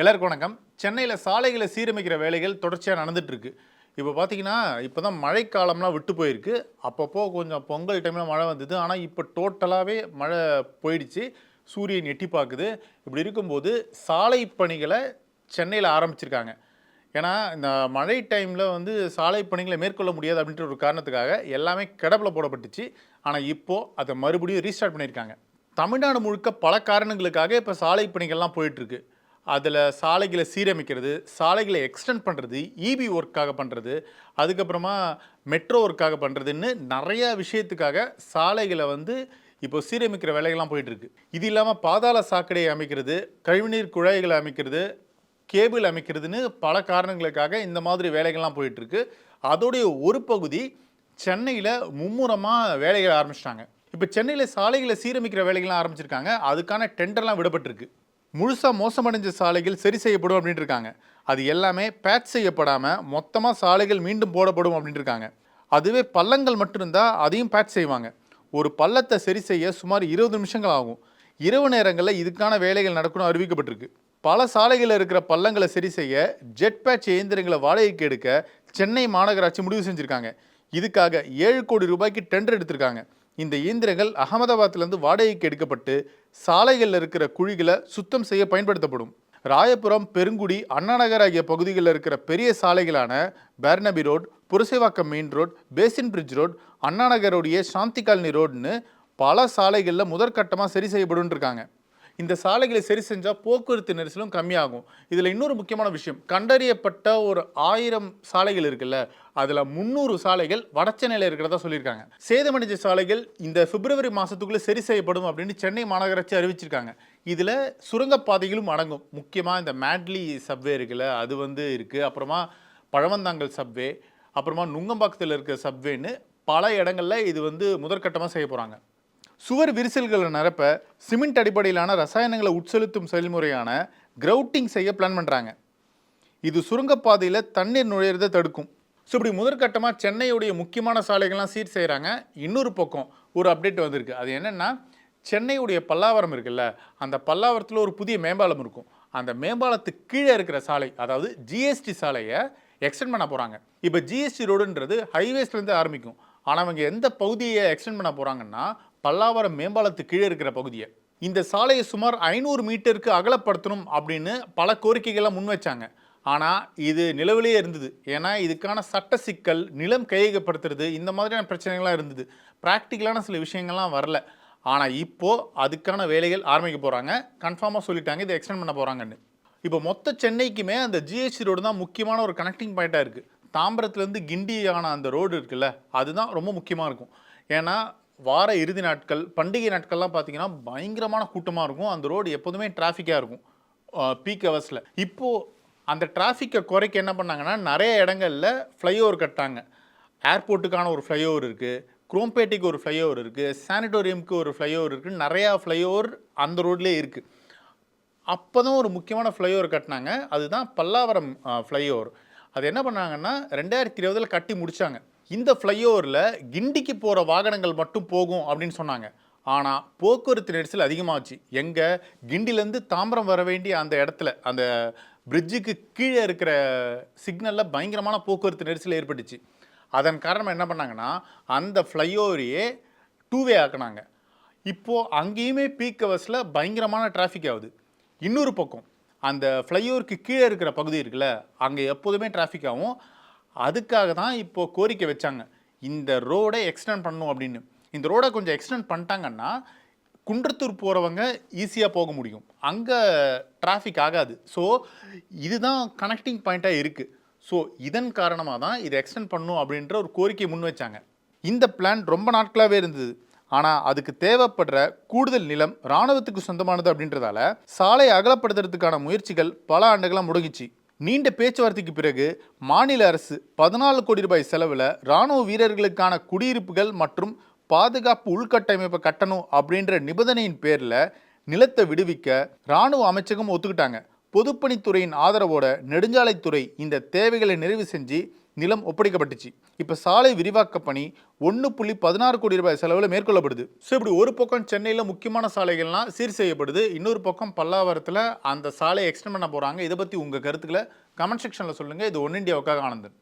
எல்லாருக்கும் வணக்கம். சென்னையில் சாலைகளை சீரமைக்கிற வேலைகள் தொடர்ச்சியாக நடந்துகிட்ருக்கு இப்போ பார்த்தீங்கன்னா இப்போ தான் மழைக்காலம்லாம் விட்டு போயிருக்கு. அப்பப்போ கொஞ்சம் பொங்கல் டைமில் மழை வந்தது. ஆனால் இப்போ டோட்டலாகவே மழை போயிடுச்சு. சூரியன் எட்டி பார்க்குது இப்படி இருக்கும்போது சாலை பணிகளை சென்னையில் ஆரம்பிச்சிருக்காங்க. ஏன்னா இந்த மழை டைமில் வந்து சாலை பணிகளை மேற்கொள்ள முடியாது அப்படின்ற ஒரு காரணத்துக்காக எல்லாமே கிடப்பில் போடப்பட்டுச்சு. ஆனால் இப்போது அதை மறுபடியும் ரீஸ்டார்ட் பண்ணியிருக்காங்க. தமிழ்நாடு முழுக்க பல காரணங்களுக்காக இப்போ சாலை பணிகள்லாம் போயிட்டுருக்கு. அதில் சாலைகளை சீரமைக்கிறது சாலைகளை எக்ஸ்டெண்ட் பண்ணுறது இபி ஒர்க்காக பண்ணுறது அதுக்கப்புறமா மெட்ரோ ஒர்க்காக பண்ணுறதுன்னு நிறையா விஷயத்துக்காக சாலைகளை வந்து இப்போ சீரமைக்கிற வேலைகள்லாம் போயிட்டுருக்கு. இது இல்லாமல் பாதாள சாக்கடையை அமைக்கிறது கழிவுநீர் குழாய்களை அமைக்கிறது கேபிள் அமைக்கிறதுன்னு பல காரணங்களுக்காக இந்த மாதிரி வேலைகள்லாம் போயிட்டுருக்கு. அதோடைய ஒரு பகுதி சென்னையில் மும்முரமாக வேலைகள் ஆரம்பிச்சிட்டாங்க. இப்போ சென்னையில் சாலைகளை சீரமைக்கிற வேலைகள்லாம் ஆரம்பிச்சிருக்காங்க. அதுக்கான டெண்டர்லாம் விடப்பட்டிருக்கு. முழுசாக மோசமடைஞ்ச சாலைகள் சரி செய்யப்படும் அப்படின்ட்டு இருக்காங்க அது எல்லாமே பேட்ச் செய்யப்படாமல் மொத்தமாக சாலைகள் மீண்டும் போடப்படும் அப்படின்ட்டு இருக்காங்க அதுவே பள்ளங்கள் மட்டும் இருந்தால் அதையும் பேட்ச் செய்வாங்க. ஒரு பள்ளத்தை சரி செய்ய சுமார் இருபது நிமிஷங்கள் ஆகும். இரவு நேரங்களில் இதுக்கான வேலைகள் நடக்கணும் அறிவிக்கப்பட்டிருக்கு. பல சாலைகளில் இருக்கிற பள்ளங்களை சரி செய்ய ஜெட் பேட்ச் இயந்திரங்களை வாடகைக்கு எடுக்க சென்னை மாநகராட்சி முடிவு செஞ்சுருக்காங்க. இதுக்காக ஏழு கோடி ரூபாய்க்கு டெண்டர் எடுத்திருக்காங்க. இந்த இயந்திரங்கள் அகமதாபாத்திலேருந்து வாடகைக்கு எடுக்கப்பட்டு சாலைகளில் இருக்கிற குழிகளை சுத்தம் செய்ய பயன்படுத்தப்படும். ராயபுரம் பெருங்குடி அண்ணாநகர் ஆகிய பகுதிகளில் இருக்கிற பெரிய சாலைகளான Barnaby road Purasaivakkam main road basin bridge road அண்ணாநகருடைய சாந்தி காலனி ரோடுன்னு பல சாலைகளில் முதற்கட்டமாக சரி செய்யப்படும் இருக்காங்க இந்த சாலைகளை சரி செஞ்சால் போக்குவரத்து நெரிசலும் கம்மியாகும். இதில் இன்னொரு முக்கியமான விஷயம் கண்டறியப்பட்ட ஒரு ஆயிரம் சாலைகள் இருக்குல்ல அதில் முந்நூறு சாலைகள் வடச்சென்னையில் இருக்கிறதா சொல்லியிருக்காங்க. சேதமடைஞ்ச சாலைகள் இந்த பிப்ரவரி மாதத்துக்குள்ளே சரி செய்யப்படும் அப்படின்னு சென்னை மாநகராட்சி அறிவிச்சிருக்காங்க. இதில் சுரங்கப்பாதைகளும் அடங்கும். முக்கியமாக இந்த மேட்லி சப்வே இருக்குல்ல அது வந்து இருக்குது அப்புறமா பழவந்தாங்கல் சப்வே அப்புறமா நுங்கம்பாக்கத்தில் இருக்கிற சப்வேன்னு பல இடங்களில் இது வந்து முதற்கட்டமாக செய்ய போகிறாங்க சுவர் விரிசல்களை நிரப்ப சிமெண்ட் அடிப்படையிலான ரசாயனங்களை உட்செலுத்தும் செயல்முறையான கிரவுட்டிங் செய்ய பிளான் பண்ணுறாங்க இது சுரங்கப்பாதையில் தண்ணீர் நுழையிறதை தடுக்கும். ஸோ இப்படி முதற்கட்டமாக சென்னையுடைய முக்கியமான சாலைகள்லாம் சீர் செய்கிறாங்க இன்னொரு பக்கம் ஒரு அப்டேட் வந்திருக்கு. அது என்னென்னா சென்னையுடைய பல்லாவரம் இருக்குல்ல அந்த பல்லாவரத்தில் ஒரு புதிய மேம்பாலம் இருக்கும். அந்த மேம்பாலத்துக்கு கீழே இருக்கிற சாலை அதாவது ஜிஎஸ்டி சாலையை எக்ஸ்டெண்ட் பண்ண போகிறாங்க இப்போ ஜிஎஸ்டி ரோடுன்றது ஹைவேஸ்லேருந்து ஆரம்பிக்கும். ஆனால் அவங்க எந்த பகுதியை எக்ஸ்டெண்ட் பண்ண போகிறாங்கன்னா பல்லாவரம் மேம்பாலத்து கீழே இருக்கிற பகுதியை. இந்த சாலையை சுமார் ஐநூறு மீட்டருக்கு அகலப்படுத்தணும் அப்படின்னு பல கோரிக்கைகள்லாம் முன் வச்சாங்க. ஆனால் இது நிலவிலேயே இருந்தது. ஏன்னா இதுக்கான சட்ட சிக்கல் நிலம் கையகப்படுத்துறது இந்த மாதிரியான பிரச்சனைகள்லாம் இருந்தது. ப்ராக்டிக்கலான சில விஷயங்கள்லாம் வரல. ஆனால் இப்போது அதுக்கான வேலைகள் ஆரம்பிக்க போகிறாங்க கன்ஃபார்மாக சொல்லிட்டாங்க. இதை எக்ஸ்டெண்ட் பண்ண போகிறாங்கன்னு இப்போ மொத்த சென்னைக்குமே அந்த ஜிஹெச்சி ரோடு தான் முக்கியமான ஒரு கனெக்டிங் பாயிண்ட்டாக இருக்குது தாம்பரத்துலேருந்து கிண்டியான அந்த ரோடு இருக்குல்ல அதுதான் ரொம்ப முக்கியமாக இருக்கும். ஏன்னா வார இறுதி நாட்கள் பண்டிகை நாட்கள்லாம் பார்த்தீங்கன்னா பயங்கரமான கூட்டமாக இருக்கும். அந்த ரோடு எப்போதுமே டிராஃபிக்காக இருக்கும். பீக் ஹவர்ஸில் இப்போது அந்த டிராஃபிக்கை குறைக்க என்ன பண்ணாங்கன்னா நிறைய இடங்களில் ஃப்ளைஓவர் கட்டாங்க ஏர்போர்ட்டுக்கான ஒரு ஃப்ளைஓவர் இருக்குது குரோம்பேட்டைக்கு ஒரு ஃப்ளைஓவர் இருக்குது சானிட்டோரியமுக்கு ஒரு ஃப்ளைஓவர் இருக்குது நிறையா ஃப்ளைஓவர் அந்த ரோட்லேயே இருக்குது அப்போ தான் ஒரு முக்கியமான ஃப்ளைஓவர் கட்டினாங்க. அதுதான் பல்லாவரம் ஃப்ளைஓவர் அது என்ன பண்ணாங்கன்னா ரெண்டாயிரத்தி இருபதில் கட்டி முடித்தாங்க இந்த ஃப்ளைஓவரில் கிண்டிக்கு போகிற வாகனங்கள் மட்டும் போகும் அப்படின்னு சொன்னாங்க. ஆனால் போக்குவரத்து நெரிசல் அதிகமாச்சு. எங்கே? கிண்டிலேருந்து தாம்பரம் வர வேண்டிய அந்த இடத்துல அந்த பிரிட்ஜுக்கு கீழே இருக்கிற சிக்னலில் பயங்கரமான போக்குவரத்து நெரிசல் ஏற்பட்டுச்சு. அதன் காரணமாக என்ன பண்ணாங்கன்னா அந்த ஃப்ளைஓவரையே டூவே ஆக்குனாங்க. இப்போது அங்கேயுமே பீக் ஹவர்ஸில் பயங்கரமான டிராஃபிக் ஆகுது. இன்னொரு பக்கம் அந்த ஃப்ளைஓவருக்கு கீழே இருக்கிற பகுதி இருக்குல்ல அங்கே எப்போதுமே டிராஃபிக் ஆகும். அதுக்காக தான் இப்போது கோரிக்கை வச்சாங்க. இந்த ரோடை எக்ஸ்டெண்ட் பண்ணும் அப்படின்னு. இந்த ரோடை கொஞ்சம் எக்ஸ்டெண்ட் பண்ணிட்டாங்கன்னா குன்றத்தூர் போகிறவங்க ஈஸியாக போக முடியும். அங்கே டிராஃபிக் ஆகாது. ஸோ இதுதான் கனெக்டிங் பாயிண்ட்டாக இருக்குது ஸோ இதன் காரணமாக தான் இதை எக்ஸ்டெண்ட் பண்ணும் அப்படின்ற ஒரு கோரிக்கை முன் வச்சாங்க. இந்த பிளான் ரொம்ப நாட்களாகவே இருந்தது. ஆனால் அதுக்கு தேவைப்படுற கூடுதல் நிலம் இராணுவத்துக்கு சொந்தமானது அப்படின்றதால சாலை அகலப்படுத்துறதுக்கான முயற்சிகள் பல ஆண்டுகளாக முடங்கிச்சு. நீண்ட பேச்சுவார்த்தைக்கு பிறகு மாநில அரசு பதினாலு கோடி ரூபாய் செலவில் இராணுவ வீரர்களுக்கான குடியிருப்புகள் மற்றும் பாதுகாப்பு உள்கட்டமைப்பை கட்டணும் அப்படின்ற நிபந்தனையின் பேரில் நிலத்தை விடுவிக்க இராணுவ அமைச்சகம் ஒத்துக்கிட்டாங்க. பொதுப்பணித்துறையின் ஆதரவோட நெடுஞ்சாலைத்துறை இந்த தேவைகளை நிறைவு செஞ்சு நிலம் ஒப்படைக்கப்பட்டுச்சு. இப்போ சாலை விரிவாக்க பணி ஒன்று புள்ளி பதினாறு கோடி ரூபாய் செலவில் மேற்கொள்ளப்படுது. ஸோ இப்படி ஒரு பக்கம் சென்னையில் முக்கியமான சாலைகள்லாம் சீர் செய்யப்படுது. இன்னொரு பக்கம் பல்லாவரத்தில் அந்த சாலையை எக்ஸ்டெண்ட் பண்ண போகிறாங்க இதை பற்றி உங்கள் கருத்துக்களை கமெண்ட் செக்ஷனில் சொல்லுங்கள் இது ஒன் இண்டியாவுக்காக ஆனந்தன்.